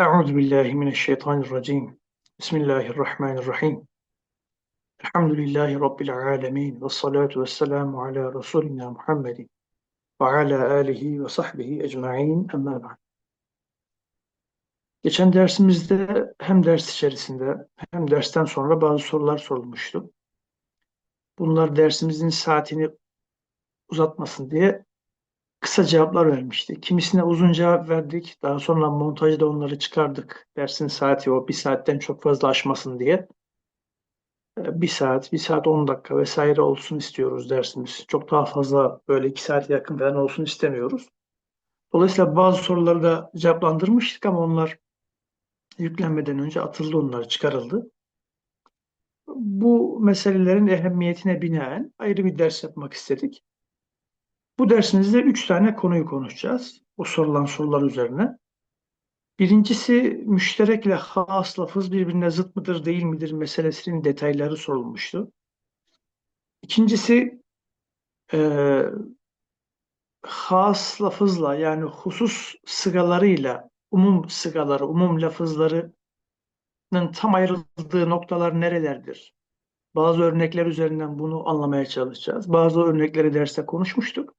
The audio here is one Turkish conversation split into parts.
Euzu billahi mineşşeytanirracim. Bismillahirrahmanirrahim. Elhamdülillahi rabbil alamin ve salatu vesselamu ala resulina Muhammedin ve ala alihi ve sahbihi ecmaîn. Amma ba'd. Geçen dersimizde hem ders içerisinde hem dersten sonra bazı sorular sorulmuştu. Bunlar dersimizin saatini uzatmasın diye kısa cevaplar vermişti. Kimisine uzun cevap verdik. Daha sonra montajda onları çıkardık. Dersin saati o bir saatten çok fazla aşmasın diye. Ee, Bir saat, bir saat on dakika vesaire olsun istiyoruz dersimiz. Çok daha fazla böyle iki saate yakın falan olsun istemiyoruz. Dolayısıyla bazı soruları da cevaplandırmıştık ama onlar yüklenmeden önce atıldı onlar çıkarıldı. Bu meselelerin ehemmiyetine binaen ayrı bir ders yapmak istedik. Bu dersimizde üç tane konuyu konuşacağız. O sorulan sorular üzerine. Birincisi müşterekle has lafız birbirine zıt mıdır değil midir meselesinin detayları sorulmuştu. İkincisi e, has lafızla yani husus sıgalarıyla umum sıgaları, umum lafızlarının tam ayrıldığı noktalar nerelerdir? Bazı örnekler üzerinden bunu anlamaya çalışacağız. Bazı örnekleri derste konuşmuştuk.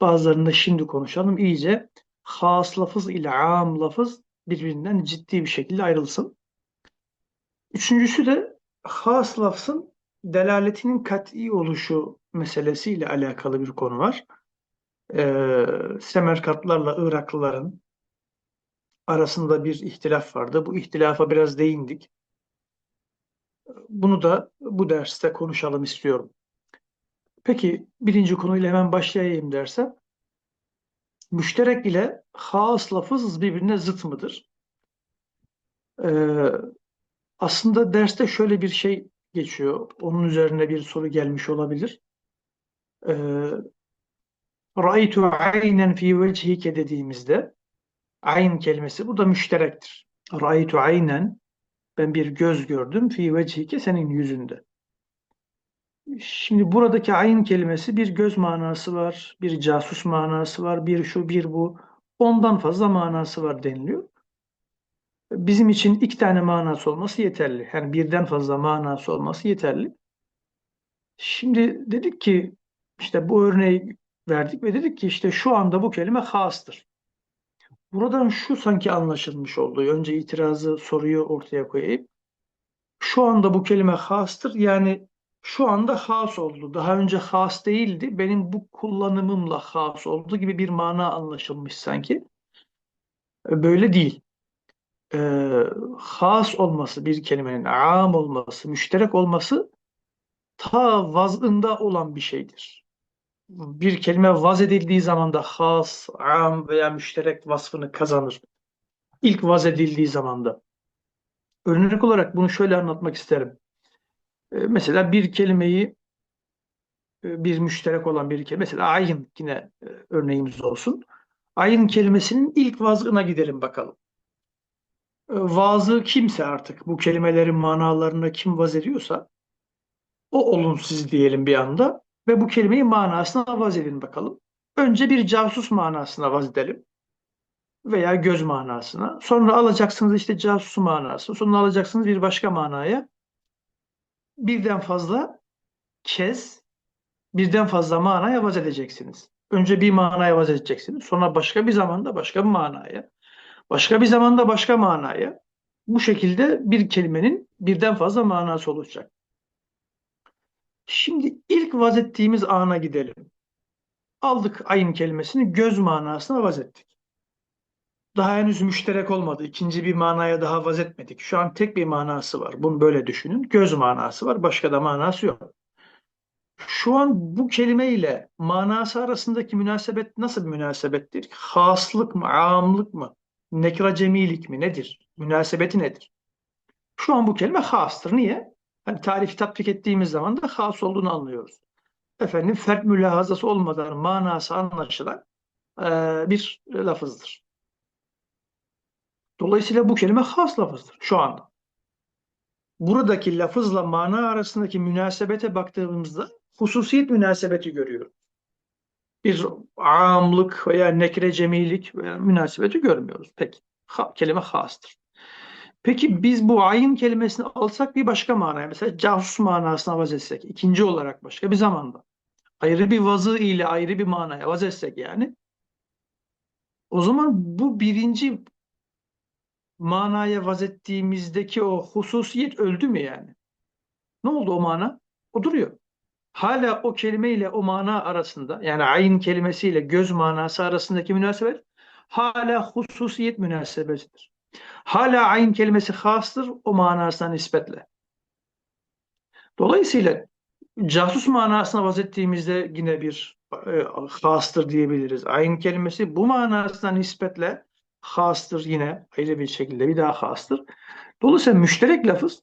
Bazılarını da şimdi konuşalım. İyice has lafız ile am lafız birbirinden ciddi bir şekilde ayrılsın. Üçüncüsü de has lafzın delaletinin kat'i oluşu meselesiyle alakalı bir konu var. Ee, Semerkantlarla Iraklıların arasında bir ihtilaf vardı. Bu ihtilafa biraz değindik. Bunu da bu derste konuşalım istiyorum. Peki birinci konuyla hemen başlayayım dersem. Müşterek ile has lafız birbirine zıt mıdır? Ee, aslında derste şöyle bir şey geçiyor. Onun üzerine bir soru gelmiş olabilir. Ee, Ra'aytu aynen fi vechike dediğimizde ayn kelimesi bu da müşterektir. Ra'aytu aynen ben bir göz gördüm fi vechike senin yüzünde. Şimdi buradaki ayn kelimesi bir göz manası var, bir casus manası var, bir şu bir bu. Ondan fazla manası var deniliyor. Bizim için iki tane manası olması yeterli. Yani birden fazla manası olması yeterli. Şimdi dedik ki işte bu örneği verdik ve dedik ki işte şu anda bu kelime hastır. Buradan şu sanki anlaşılmış oldu. Önce itirazı, soruyu ortaya koyayım. Şu anda bu kelime hastır. Yani şu anda has oldu. Daha önce has değildi. Benim bu kullanımımla has oldu gibi bir mana anlaşılmış sanki. Böyle değil. Ee, has olması bir kelimenin, am olması, müşterek olması ta vazında olan bir şeydir. Bir kelime vaz edildiği zaman da has, am veya müşterek vasfını kazanır. İlk vaz edildiği zaman da. Örnek olarak bunu şöyle anlatmak isterim. Ee, mesela bir kelimeyi e, bir müşterek olan bir kelime, mesela ayın yine e, örneğimiz olsun. Ayın kelimesinin ilk vazına gidelim bakalım. Ee, Vazı kimse artık bu kelimelerin manalarına kim vaz ediyorsa o olun siz diyelim bir anda ve bu kelimeyi manasına vaz edin bakalım. Önce bir casus manasına vaz edelim veya göz manasına. Sonra alacaksınız işte casus manası. Sonra alacaksınız bir başka manaya. Birden fazla kez birden fazla manaya vaz edeceksiniz. Önce bir manaya vaz edeceksiniz. Sonra başka bir zamanda başka bir manaya. Başka bir zamanda başka manaya. Bu şekilde bir kelimenin birden fazla manası olacak. Şimdi ilk vaz ettiğimiz ana gidelim. Aldık ayın kelimesini göz manasına vaz ettik. Daha henüz müşterek olmadı. İkinci bir manaya daha vaz etmedik. Şu an tek bir manası var. Bunu böyle düşünün. Göz manası var. Başka da manası yok. Şu an bu kelime ile manası arasındaki münasebet nasıl bir münasebettir? Haslık mı, amlık mı, nekra cemilik mi nedir? Münasebeti nedir? Şu an bu kelime hastır. Niye? Yani tarifi tatbik ettiğimiz zaman da has olduğunu anlıyoruz. Efendim fert mülahazası olmadan manası anlaşılan e, bir lafızdır. Dolayısıyla bu kelime has lafızdır şu anda. Buradaki lafızla mana arasındaki münasebete baktığımızda hususiyet münasebeti görüyoruz. Bir amlık veya nekre cemilik veya münasebeti görmüyoruz. Peki. Ha, kelime hastır. Peki biz bu ayin kelimesini alsak bir başka manaya mesela casus manasına vaz etsek ikinci olarak başka bir zamanda ayrı bir vazı ile ayrı bir manaya vaz etsek yani o zaman bu birinci manaya vaz ettiğimizdeki o hususiyet öldü mü yani? Ne oldu o mana? O duruyor. Hala o kelime ile o mana arasında yani ayin kelimesiyle göz manası arasındaki münasebet hala hususiyet münasebetidir. Hala ayin kelimesi hastır o manasına nispetle. Dolayısıyla casus manasına vaz ettiğimizde yine bir e, hastır diyebiliriz. Ayin kelimesi bu manasına nispetle hastır yine ayrı bir şekilde bir daha hastır. Dolayısıyla müşterek lafız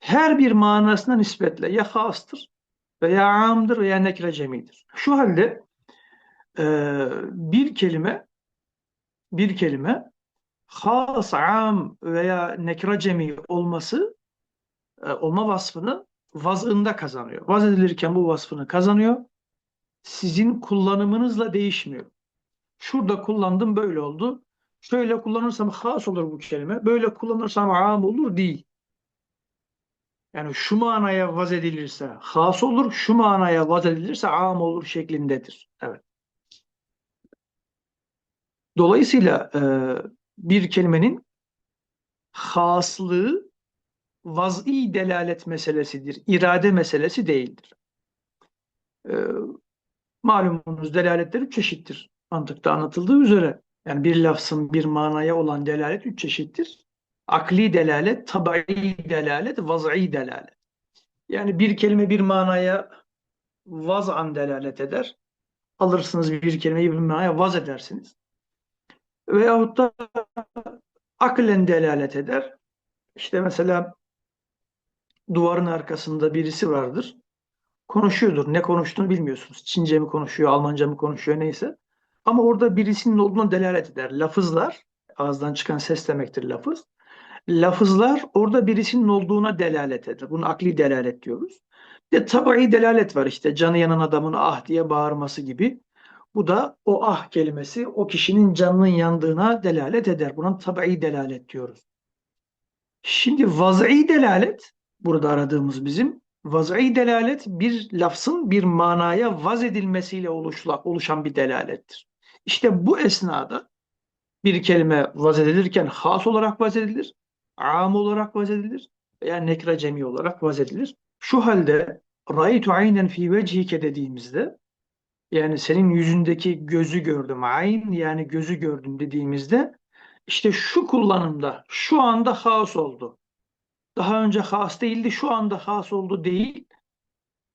her bir manasına nispetle ya hastır veya amdır veya nekre cemidir. Şu halde e, bir kelime bir kelime has, am veya nekra cemi olması e, olma vasfını vazında kazanıyor. Vaz edilirken bu vasfını kazanıyor. Sizin kullanımınızla değişmiyor. Şurada kullandım böyle oldu. Şöyle kullanırsam has olur bu kelime. Böyle kullanırsam am olur değil. Yani şu manaya vaz edilirse has olur, şu manaya vaz edilirse am olur şeklindedir. Evet. Dolayısıyla e, bir kelimenin haslığı vaz'i delalet meselesidir. irade meselesi değildir. E, malumunuz delaletler üç çeşittir. Mantıkta anlatıldığı üzere. Yani bir lafzın bir manaya olan delalet üç çeşittir. Akli delalet, tabai delalet, vaz'i delalet. Yani bir kelime bir manaya vaz'an delalet eder. Alırsınız bir kelimeyi bir manaya vaz edersiniz. Veyahut da aklen delalet eder. İşte mesela duvarın arkasında birisi vardır. Konuşuyordur. Ne konuştuğunu bilmiyorsunuz. Çince mi konuşuyor, Almanca mı konuşuyor neyse. Ama orada birisinin olduğunu delalet eder. Lafızlar, ağızdan çıkan ses demektir lafız. Lafızlar orada birisinin olduğuna delalet eder. Bunu akli delalet diyoruz. Bir de delalet var işte canı yanan adamın ah diye bağırması gibi. Bu da o ah kelimesi o kişinin canının yandığına delalet eder. Buna tabai delalet diyoruz. Şimdi vaz'i delalet burada aradığımız bizim vaz'i delalet bir lafzın bir manaya vaz edilmesiyle oluşan bir delalettir. İşte bu esnada bir kelime vaz edilirken has olarak vaz edilir, am olarak vaz edilir veya nekra cemi olarak vaz edilir. Şu halde ra'ytu aynen fi vechike dediğimizde yani senin yüzündeki gözü gördüm. Ayn yani gözü gördüm dediğimizde işte şu kullanımda şu anda has oldu. Daha önce has değildi, şu anda has oldu değil.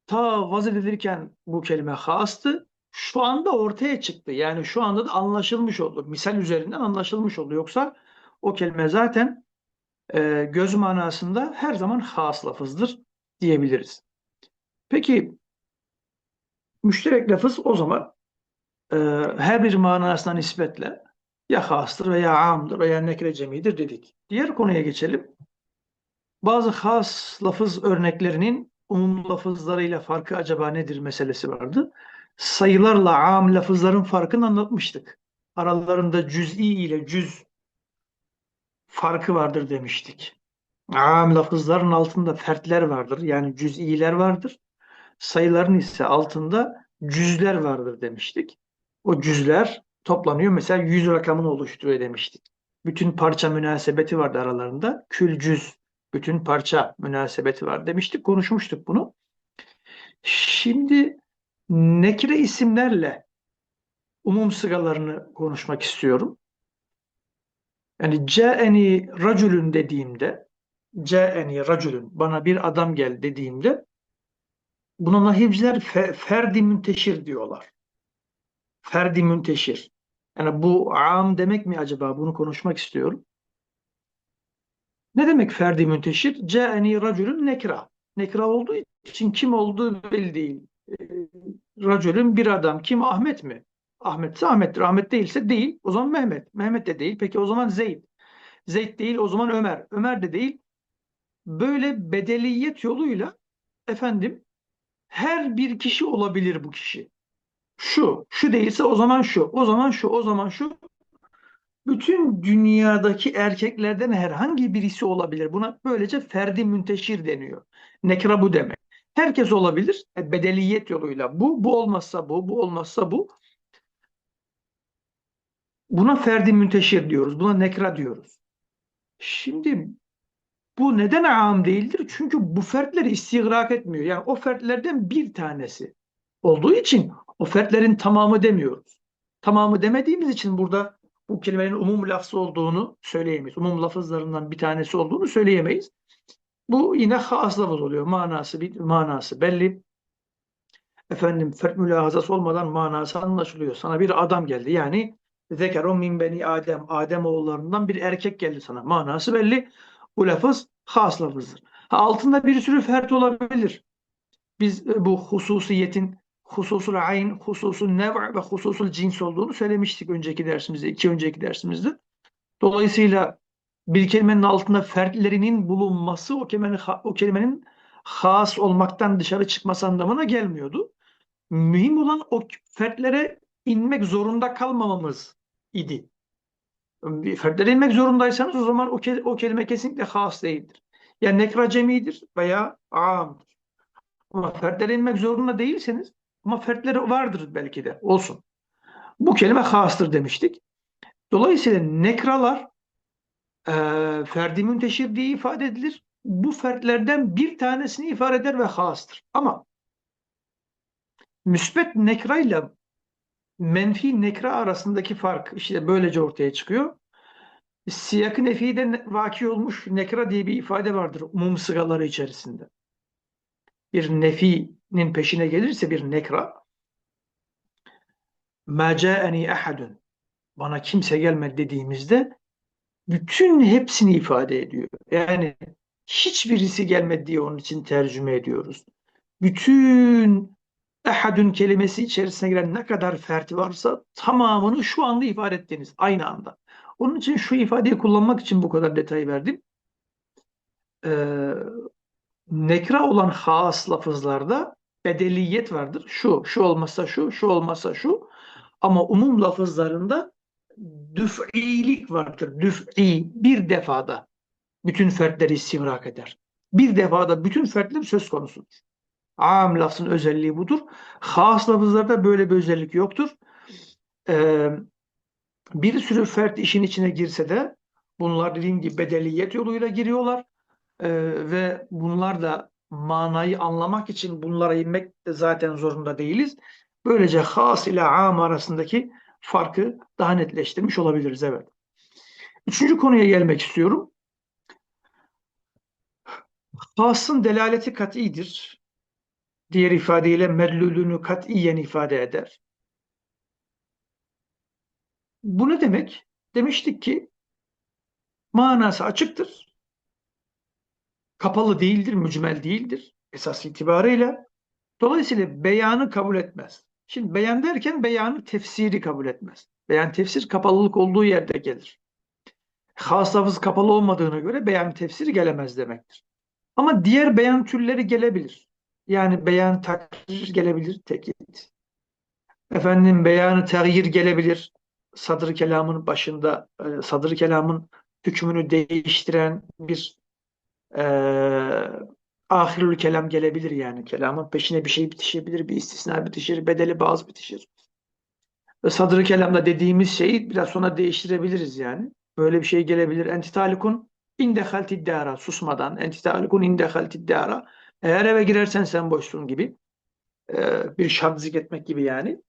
Ta vaz edilirken bu kelime hastı. Şu anda ortaya çıktı. Yani şu anda da anlaşılmış oldu. Misal üzerinden anlaşılmış oldu. Yoksa o kelime zaten e, göz manasında her zaman has lafızdır diyebiliriz. Peki müşterek lafız o zaman e, her bir manasına nispetle ya hastır veya amdır veya nekre cemidir dedik. Diğer konuya geçelim. Bazı has lafız örneklerinin umum lafızlarıyla farkı acaba nedir meselesi vardı. Sayılarla am lafızların farkını anlatmıştık. Aralarında cüz'i ile cüz farkı vardır demiştik. Am lafızların altında fertler vardır. Yani cüz'iler vardır. Sayıların ise altında cüzler vardır demiştik. O cüzler toplanıyor. Mesela 100 rakamını oluşturuyor demiştik. Bütün parça münasebeti vardı aralarında. Kül cüz bütün parça münasebeti var demiştik. Konuşmuştuk bunu. Şimdi nekire isimlerle umum sıgalarını konuşmak istiyorum. Yani ce'eni racülün dediğimde ce'eni racülün bana bir adam gel dediğimde buna nahivciler fe, ferdi münteşir diyorlar. Ferdi münteşir. Yani bu am demek mi acaba? Bunu konuşmak istiyorum. Ne demek ferdi münteşir? Ce'eni racülün nekra. Nekra olduğu için kim olduğu belli değil. Racülün bir adam. Kim? Ahmet mi? Ahmetse Ahmet'tir. Ahmet değilse değil. O zaman Mehmet. Mehmet de değil. Peki o zaman Zeyd. Zeyd değil. O zaman Ömer. Ömer de değil. Böyle bedeliyet yoluyla efendim her bir kişi olabilir bu kişi. Şu, şu değilse o zaman şu, o zaman şu, o zaman şu. bütün dünyadaki erkeklerden herhangi birisi olabilir. Buna böylece ferdi münteşir deniyor. Nekra bu demek. Herkes olabilir. E, Bedeliyet yoluyla. Bu, bu olmazsa bu, bu olmazsa bu. Buna ferdi münteşir diyoruz. Buna nekra diyoruz. Şimdi bu neden am değildir? Çünkü bu fertleri istigrak etmiyor. Yani o fertlerden bir tanesi olduğu için o fertlerin tamamı demiyoruz. Tamamı demediğimiz için burada bu kelimenin umum lafzı olduğunu söyleyemeyiz. Umum lafızlarından bir tanesi olduğunu söyleyemeyiz. Bu yine has lafız oluyor. Manası bir manası belli. Efendim fert mülahazası olmadan manası anlaşılıyor. Sana bir adam geldi. Yani zekerun min beni Adem. Adem oğullarından bir erkek geldi sana. Manası belli. Bu lafız has lafızdır. Ha, altında bir sürü fert olabilir. Biz e, bu hususiyetin hususul ayn, hususul nev' ve hususul cins olduğunu söylemiştik önceki dersimizde, iki önceki dersimizde. Dolayısıyla bir kelimenin altında fertlerinin bulunması o kelimenin, o kelimenin has olmaktan dışarı çıkması anlamına gelmiyordu. Mühim olan o fertlere inmek zorunda kalmamamız idi. Fertlere inmek zorundaysanız o zaman o, o kelime kesinlikle has değildir. Ya nekra cemidir veya amdır. Ama fertlere inmek zorunda değilseniz ama fertleri vardır belki de olsun. Bu kelime hastır demiştik. Dolayısıyla nekralar e, ferdi münteşir diye ifade edilir. Bu fertlerden bir tanesini ifade eder ve hastır. Ama müsbet nekra ile menfi nekra arasındaki fark işte böylece ortaya çıkıyor. Siyak-ı nefide vaki olmuş nekra diye bir ifade vardır umum sıgaları içerisinde. Bir nefinin peşine gelirse bir nekra ma ca'eni ahadun bana kimse gelmedi dediğimizde bütün hepsini ifade ediyor. Yani hiçbirisi gelmedi diye onun için tercüme ediyoruz. Bütün ehadün kelimesi içerisine giren ne kadar ferti varsa tamamını şu anda ifade ettiğiniz aynı anda. Onun için şu ifadeyi kullanmak için bu kadar detay verdim. Ee, nekra olan has lafızlarda bedeliyet vardır. Şu, şu olmazsa şu, şu olmazsa şu. Ama umum lafızlarında düf'ilik vardır. Düf'i bir defada bütün fertleri istimrak eder. Bir defada bütün fertler söz konusudur. Am lafzın özelliği budur. Has lafızlarda böyle bir özellik yoktur. Ee, bir sürü fert işin içine girse de bunlar dediğim gibi bedeliyet yoluyla giriyorlar. Ee, ve bunlar da manayı anlamak için bunlara inmek zaten zorunda değiliz. Böylece has ile am arasındaki farkı daha netleştirmiş olabiliriz. Evet. Üçüncü konuya gelmek istiyorum. Hasın delaleti kat'idir. Diğer ifadeyle medlulünü katiyen ifade eder. Bu ne demek? Demiştik ki manası açıktır. Kapalı değildir, mücmel değildir esas itibarıyla. Dolayısıyla beyanı kabul etmez. Şimdi beyan derken beyanı tefsiri kabul etmez. Beyan tefsir kapalılık olduğu yerde gelir. Has lafız kapalı olmadığına göre beyan tefsiri gelemez demektir. Ama diğer beyan türleri gelebilir. Yani beyan takrir gelebilir tekit. Efendim beyanı tağyir gelebilir. Sadr kelamın başında e, sadr kelamın hükmünü değiştiren bir e, ahirül kelam gelebilir yani. Kelamın peşine bir şey bitişebilir, bir istisna bitişir, bedeli bazı bitişir. Ve sadrı kelamda dediğimiz şeyi biraz sonra değiştirebiliriz yani. Böyle bir şey gelebilir. Entitalikun indehaltid dara susmadan. Entitalikun indehaltid dara. Eğer eve girersen sen boşsun gibi. Ee, bir şart zikretmek gibi yani.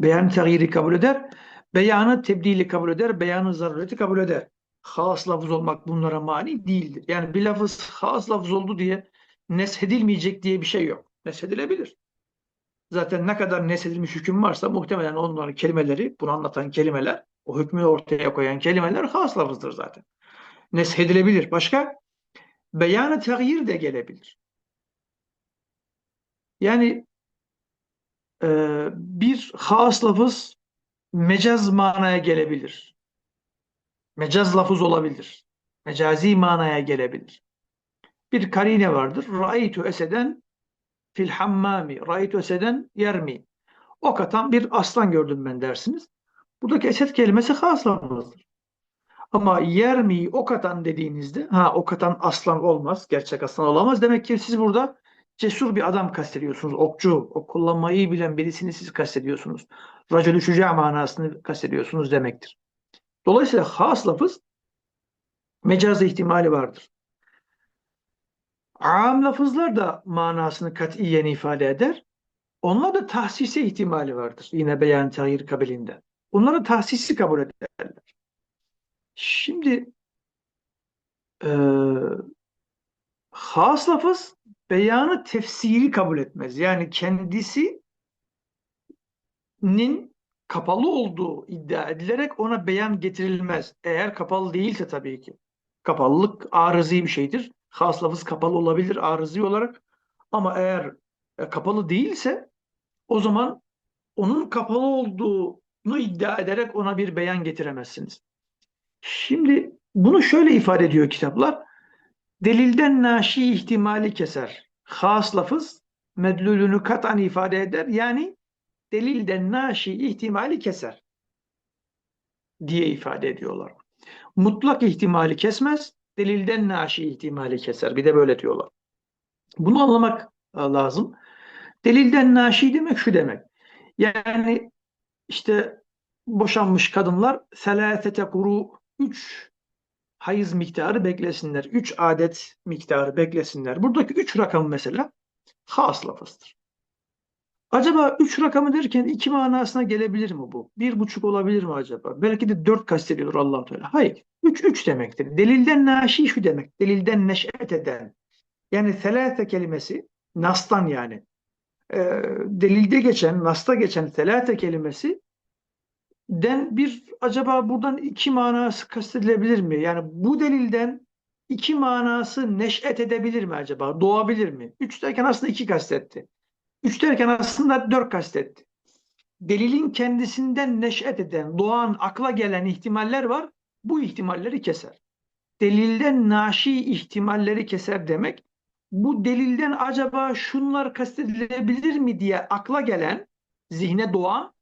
Beyan tağyiri kabul eder. Beyanı tebdili kabul eder. Beyanı zarureti kabul eder has lafız olmak bunlara mani değildir. Yani bir lafız has lafız oldu diye neshedilmeyecek diye bir şey yok. Neshedilebilir. Zaten ne kadar neshedilmiş hüküm varsa muhtemelen onların kelimeleri, bunu anlatan kelimeler, o hükmü ortaya koyan kelimeler has lafızdır zaten. Neshedilebilir. Başka? Beyanı tağyir de gelebilir. Yani e, bir has lafız mecaz manaya gelebilir Mecaz lafız olabilir. Mecazi manaya gelebilir. Bir karine vardır. Ra'aytu eseden fil hammami. Ra'aytu eseden yermi. Ok atan bir aslan gördüm ben dersiniz. Buradaki esed kelimesi has lafızdır. Ama yermi ok atan dediğinizde ha ok atan aslan olmaz. Gerçek aslan olamaz. Demek ki siz burada cesur bir adam kastediyorsunuz. Okçu, ok kullanmayı bilen birisini siz kastediyorsunuz. Racülü şüca manasını kastediyorsunuz demektir. Dolayısıyla has lafız mecaz ihtimali vardır. Am lafızlar da manasını katiyen ifade eder. Onlar da tahsise ihtimali vardır. Yine beyan tahir kabilinden. Onları tahsisi kabul ederler. Şimdi e, has lafız beyanı tefsiri kabul etmez. Yani kendisinin kapalı olduğu iddia edilerek ona beyan getirilmez. Eğer kapalı değilse tabii ki. Kapalılık arızi bir şeydir. Has lafız kapalı olabilir arızi olarak. Ama eğer e, kapalı değilse o zaman onun kapalı olduğunu iddia ederek ona bir beyan getiremezsiniz. Şimdi bunu şöyle ifade ediyor kitaplar. Delilden naşi ihtimali keser. Has lafız medlulünü katan ifade eder. Yani delilden naşi ihtimali keser diye ifade ediyorlar. Mutlak ihtimali kesmez, delilden naşi ihtimali keser. Bir de böyle diyorlar. Bunu anlamak e, lazım. Delilden naşi demek şu demek. Yani işte boşanmış kadınlar selâfete kuru 3 hayız miktarı beklesinler. 3 adet miktarı beklesinler. Buradaki 3 rakam mesela has lafızdır. Acaba 3 rakamı derken iki manasına gelebilir mi bu? Bir buçuk olabilir mi acaba? Belki de 4 kastediyor allah Teala. Hayır. 3 3 demektir. Delilden naşi şu demek. Delilden neş'et eden. Yani selate kelimesi nastan yani. E, delilde geçen, nasta geçen selate kelimesi den bir acaba buradan iki manası kastedilebilir mi? Yani bu delilden iki manası neş'et edebilir mi acaba? Doğabilir mi? Üç derken aslında iki kastetti. Üç derken aslında dört kastetti. Delilin kendisinden neş'et eden, doğan, akla gelen ihtimaller var. Bu ihtimalleri keser. Delilden naşi ihtimalleri keser demek. Bu delilden acaba şunlar kastedilebilir mi diye akla gelen, zihne doğan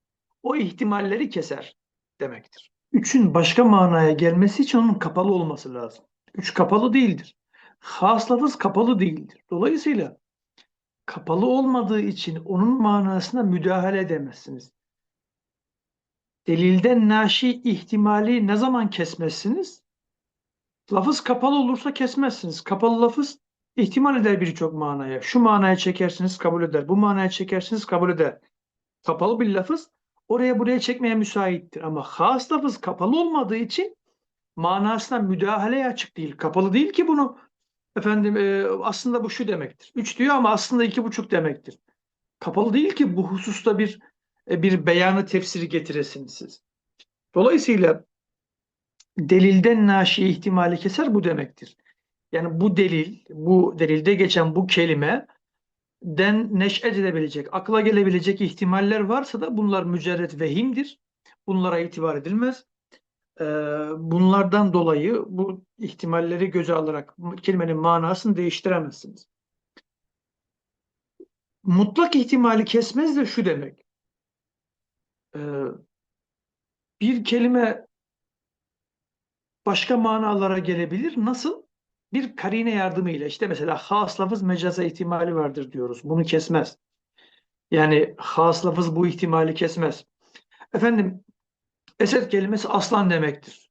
o ihtimalleri keser demektir. Üçün başka manaya gelmesi için onun kapalı olması lazım. Üç kapalı değildir. Has lafız kapalı değildir. Dolayısıyla kapalı olmadığı için onun manasına müdahale edemezsiniz. Delilden naşi ihtimali ne zaman kesmezsiniz? Lafız kapalı olursa kesmezsiniz. Kapalı lafız ihtimal eder birçok manaya. Şu manaya çekersiniz kabul eder. Bu manaya çekersiniz kabul eder. Kapalı bir lafız oraya buraya çekmeye müsaittir. Ama has lafız kapalı olmadığı için manasına müdahaleye açık değil. Kapalı değil ki bunu efendim e, aslında bu şu demektir. Üç diyor ama aslında iki buçuk demektir. Kapalı değil ki bu hususta bir e, bir beyanı tefsiri getiresiniz siz. Dolayısıyla delilden naşi ihtimali keser bu demektir. Yani bu delil, bu delilde geçen bu kelime den neş'et edebilecek, akla gelebilecek ihtimaller varsa da bunlar mücerret vehimdir. Bunlara itibar edilmez. Ee, bunlardan dolayı bu ihtimalleri göze alarak kelimenin manasını değiştiremezsiniz. Mutlak ihtimali kesmez de şu demek. Ee, bir kelime başka manalara gelebilir. Nasıl? bir karine yardımıyla işte mesela has lafız mecaza ihtimali vardır diyoruz. Bunu kesmez. Yani has lafız bu ihtimali kesmez. Efendim esed kelimesi aslan demektir.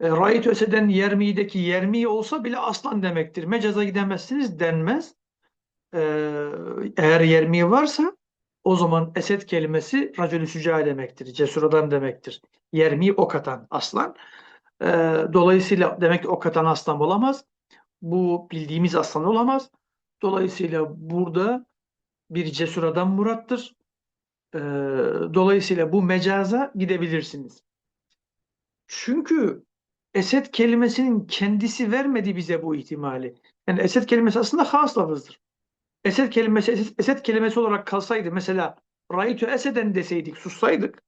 E, Rayit öseden yermi'deki yermi olsa bile aslan demektir. Mecaza gidemezsiniz denmez. E, eğer yermi varsa o zaman esed kelimesi racülü şüca demektir. Cesur adam demektir. Yermi ok atan aslan. E, dolayısıyla demek ki ok atan aslan olamaz bu bildiğimiz aslan olamaz. Dolayısıyla burada bir cesur adam murattır. Ee, dolayısıyla bu mecaza gidebilirsiniz. Çünkü esed kelimesinin kendisi vermedi bize bu ihtimali. Yani esed kelimesi aslında has lafızdır. Esed kelimesi esed, esed kelimesi olarak kalsaydı mesela Raytü eseden deseydik, sussaydık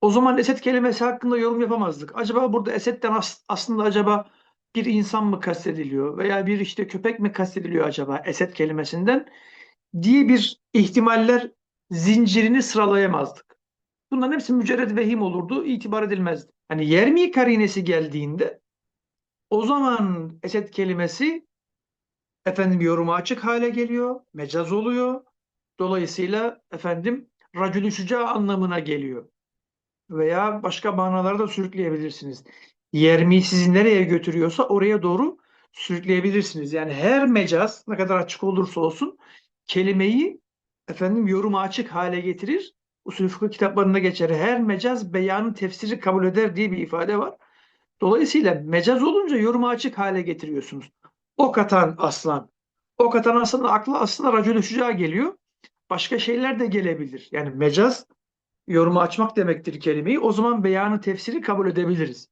o zaman esed kelimesi hakkında yorum yapamazdık. Acaba burada esedden as, aslında acaba bir insan mı kastediliyor veya bir işte köpek mi kastediliyor acaba esed kelimesinden diye bir ihtimaller zincirini sıralayamazdık. Bunların hepsi mücerred vehim olurdu, itibar edilmezdi. Hani yermi karinesi geldiğinde o zaman esed kelimesi efendim yoruma açık hale geliyor, mecaz oluyor. Dolayısıyla efendim racülü şüca anlamına geliyor. Veya başka manalara da sürükleyebilirsiniz. Yermi sizi nereye götürüyorsa oraya doğru sürükleyebilirsiniz. Yani her mecaz ne kadar açık olursa olsun kelimeyi efendim yoruma açık hale getirir. Usul fıkıh kitaplarında geçer. Her mecaz beyanın tefsiri kabul eder diye bir ifade var. Dolayısıyla mecaz olunca yoruma açık hale getiriyorsunuz. Ok atan aslan. Ok atan aslanın aklı aslında racülü şüca geliyor. Başka şeyler de gelebilir. Yani mecaz yoruma açmak demektir kelimeyi. O zaman beyanı tefsiri kabul edebiliriz.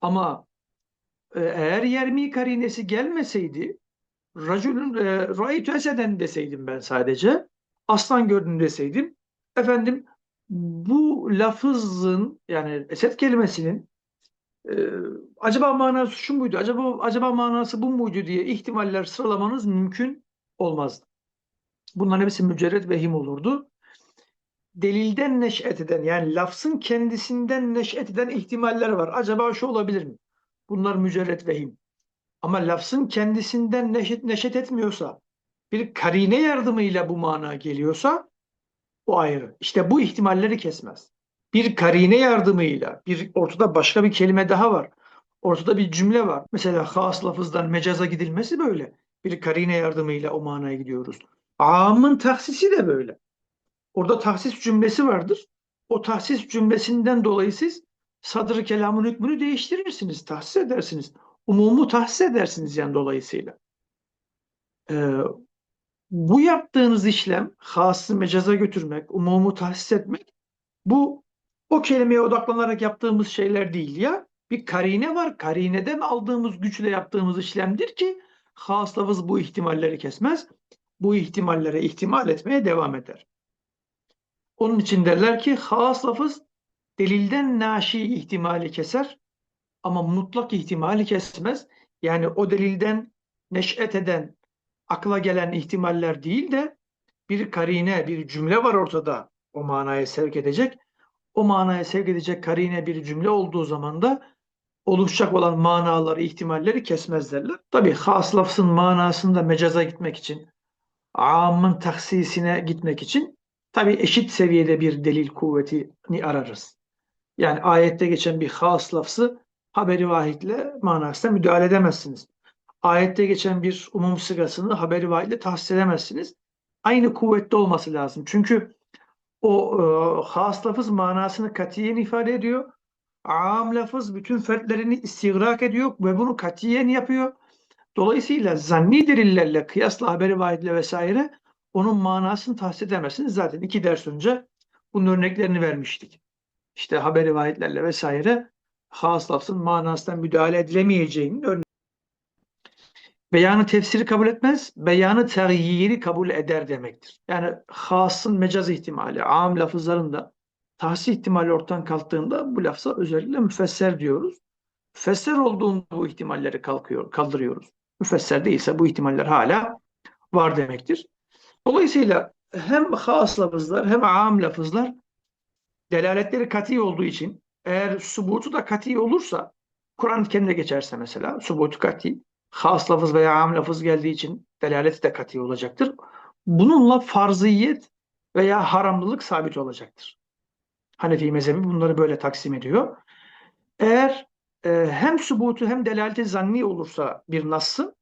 Ama e, eğer yermi karinesi gelmeseydi racülün e, ra'ytü eseden deseydim ben sadece aslan gördüm deseydim efendim bu lafızın yani esed kelimesinin e, acaba manası şu muydu acaba acaba manası bu muydu diye ihtimaller sıralamanız mümkün olmazdı. Bunların hepsi mücerred vehim olurdu. Delilden neş'et eden yani lafzın kendisinden neş'et eden ihtimaller var. Acaba şu olabilir mi? Bunlar mücerred vehim. Ama lafzın kendisinden neşet, neşet etmiyorsa, bir karine yardımıyla bu mana geliyorsa o ayrı. İşte bu ihtimalleri kesmez. Bir karine yardımıyla, bir ortada başka bir kelime daha var. Ortada bir cümle var. Mesela has lafızdan mecaza gidilmesi böyle. Bir karine yardımıyla o manaya gidiyoruz. Amın tahsisi de böyle. Orada tahsis cümlesi vardır. O tahsis cümlesinden dolayı siz sadr kelamın hükmünü değiştirirsiniz, tahsis edersiniz. Umumu tahsis edersiniz yani dolayısıyla. Ee, bu yaptığınız işlem hası mecaza götürmek, umumu tahsis etmek bu o kelimeye odaklanarak yaptığımız şeyler değil ya. Bir karine var. Karineden aldığımız güçle yaptığımız işlemdir ki has lafız bu ihtimalleri kesmez. Bu ihtimallere ihtimal etmeye devam eder. Onun için derler ki has lafız delilden naşi ihtimali keser ama mutlak ihtimali kesmez. Yani o delilden neş'et eden, akla gelen ihtimaller değil de bir karine, bir cümle var ortada o manaya sevk edecek. O manaya sevk edecek karine bir cümle olduğu zaman da oluşacak olan manaları, ihtimalleri kesmez derler. Tabi has lafzın manasında mecaza gitmek için, amın taksisine gitmek için tabi eşit seviyede bir delil kuvvetini ararız. Yani ayette geçen bir has lafzı haberi vahitle manasına müdahale edemezsiniz. Ayette geçen bir umum sıgasını haberi vahitle tahsis edemezsiniz. Aynı kuvvette olması lazım. Çünkü o e, has lafız manasını katiyen ifade ediyor. Am lafız bütün fertlerini istigrak ediyor ve bunu katiyen yapıyor. Dolayısıyla zanni delillerle, kıyasla haberi vahitle vesaire onun manasını tahsis edemezsiniz. Zaten iki ders önce bunun örneklerini vermiştik. İşte haberi vahitlerle vesaire has lafzın manasından müdahale edilemeyeceğinin örneği. Beyanı tefsiri kabul etmez, beyanı terhiyiri kabul eder demektir. Yani hasın mecaz ihtimali, am lafızlarında tahsis ihtimali ortadan kalktığında bu lafza özellikle müfesser diyoruz. Müfesser olduğunda bu ihtimalleri kalkıyor, kaldırıyoruz. Müfesser değilse bu ihtimaller hala var demektir. Dolayısıyla hem has lafızlar hem am lafızlar delaletleri kati olduğu için eğer subutu da kati olursa Kur'an-ı Kerim'de geçerse mesela subutu kati has lafız veya am lafız geldiği için delaleti de kati olacaktır. Bununla farziyet veya haramlılık sabit olacaktır. Hanefi mezhebi bunları böyle taksim ediyor. Eğer e, hem subutu hem delaleti zanni olursa bir nassı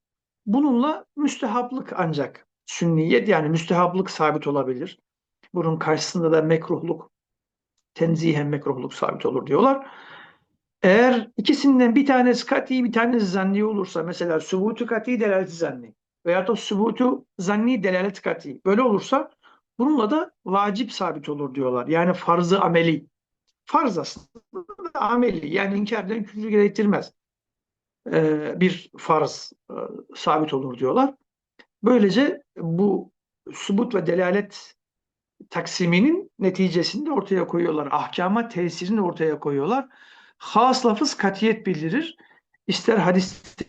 bununla müstehaplık ancak sünniyet yani müstehaplık sabit olabilir. Bunun karşısında da mekruhluk tenzihen mekruhluk sabit olur diyorlar. Eğer ikisinden bir tanesi kati bir tanesi zanni olursa mesela subutu kati delaleti zanni veya da subutu zanni delalet kati böyle olursa bununla da vacip sabit olur diyorlar. Yani farzı ameli. Farz aslında ameli yani inkar eden küfür gerektirmez. Ee, bir farz e, sabit olur diyorlar. Böylece bu subut ve delalet taksiminin neticesini ortaya koyuyorlar. Ahkama tesirini ortaya koyuyorlar. Has lafız katiyet bildirir. İster hadiste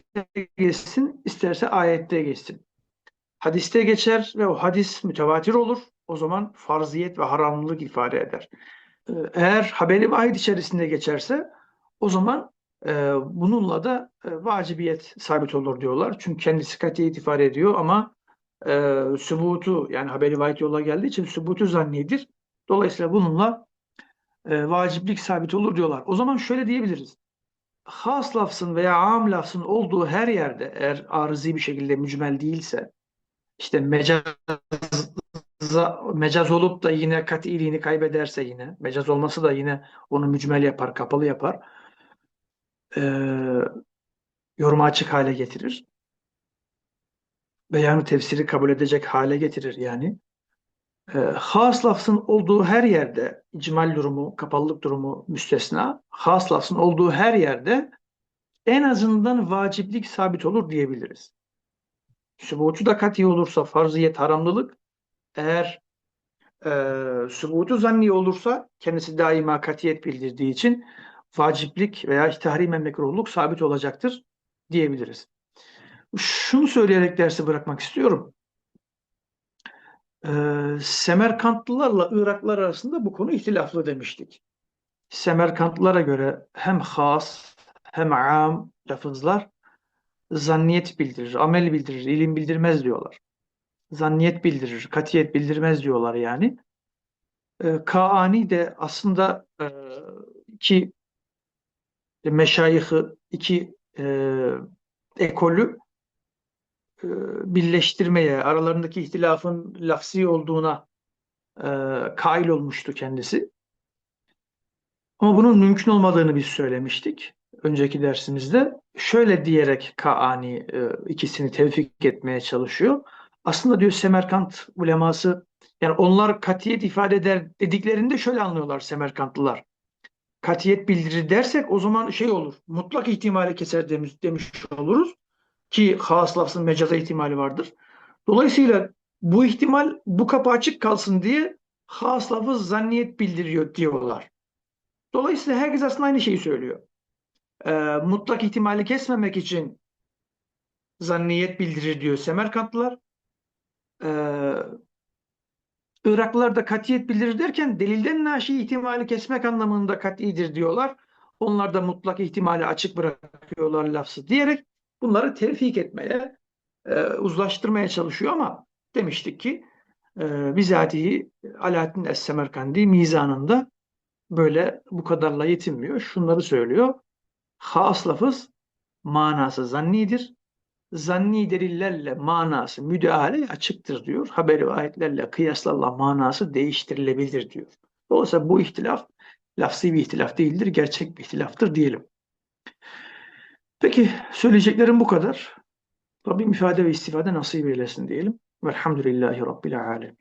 geçsin, isterse ayette geçsin. Hadiste geçer ve o hadis mütevatir olur. O zaman farziyet ve haramlılık ifade eder. e, eğer haberi vahid içerisinde geçerse o zaman e, bununla da e, vacibiyet sabit olur diyorlar. Çünkü kendisi katiyet ifade ediyor ama e, sübutu yani haberi vahid yola geldiği için sübutu zannidir. Dolayısıyla bununla e, vaciplik sabit olur diyorlar. O zaman şöyle diyebiliriz. Has lafzın veya am lafzın olduğu her yerde eğer arızi bir şekilde mücmel değilse işte mecaz mecaz olup da yine katiliğini kaybederse yine mecaz olması da yine onu mücmel yapar, kapalı yapar. E, yoruma açık hale getirir. Beyanı tefsiri kabul edecek hale getirir yani. E, has lafzın olduğu her yerde icmal durumu, kapalılık durumu müstesna. Has lafzın olduğu her yerde en azından vaciplik sabit olur diyebiliriz. Sübutu da kati olursa farziyet haramlılık eğer e, sübutu zanni olursa kendisi daima katiyet bildirdiği için vaciplik veya tahrimen mekruhluk sabit olacaktır diyebiliriz. Şunu söyleyerek dersi bırakmak istiyorum. Ee, Semerkantlılarla Iraklılar arasında bu konu ihtilaflı demiştik. Semerkantlılara göre hem has hem am lafızlar zanniyet bildirir, amel bildirir, ilim bildirmez diyorlar. Zanniyet bildirir, katiyet bildirmez diyorlar yani. Ee, Kaani de aslında e, iki meşayihı, iki e, ekolü e, birleştirmeye, aralarındaki ihtilafın lafsi olduğuna e, kail olmuştu kendisi. Ama bunun mümkün olmadığını biz söylemiştik önceki dersimizde. Şöyle diyerek Kaani e, ikisini tevfik etmeye çalışıyor. Aslında diyor Semerkant uleması yani onlar katiyet ifade eder dediklerinde şöyle anlıyorlar Semerkantlılar. Katiyet bildirir dersek o zaman şey olur. Mutlak ihtimali keser demiş, demiş oluruz ki has lafzın mecaza ihtimali vardır. Dolayısıyla bu ihtimal bu kapı açık kalsın diye has lafız zanniyet bildiriyor diyorlar. Dolayısıyla herkes aslında aynı şeyi söylüyor. Ee, mutlak ihtimali kesmemek için zanniyet bildirir diyor Semerkantlılar. Ee, Iraklılar da katiyet bildirir derken delilden naşi ihtimali kesmek anlamında katidir diyorlar. Onlar da mutlak ihtimali açık bırakıyorlar lafzı diyerek bunları tevfik etmeye, e, uzlaştırmaya çalışıyor ama demiştik ki e, bizatihi Alaaddin Es-Semerkandi mizanında böyle bu kadarla yetinmiyor. Şunları söylüyor. Has lafız manası zannidir. Zanni delillerle manası müdahale açıktır diyor. Haberi ve ayetlerle kıyaslarla manası değiştirilebilir diyor. Dolayısıyla bu ihtilaf lafsi bir ihtilaf değildir, gerçek bir ihtilaftır diyelim. Peki söyleyeceklerim bu kadar. Rabbim ifade ve istifade nasip eylesin diyelim. Velhamdülillahi Rabbil alemin.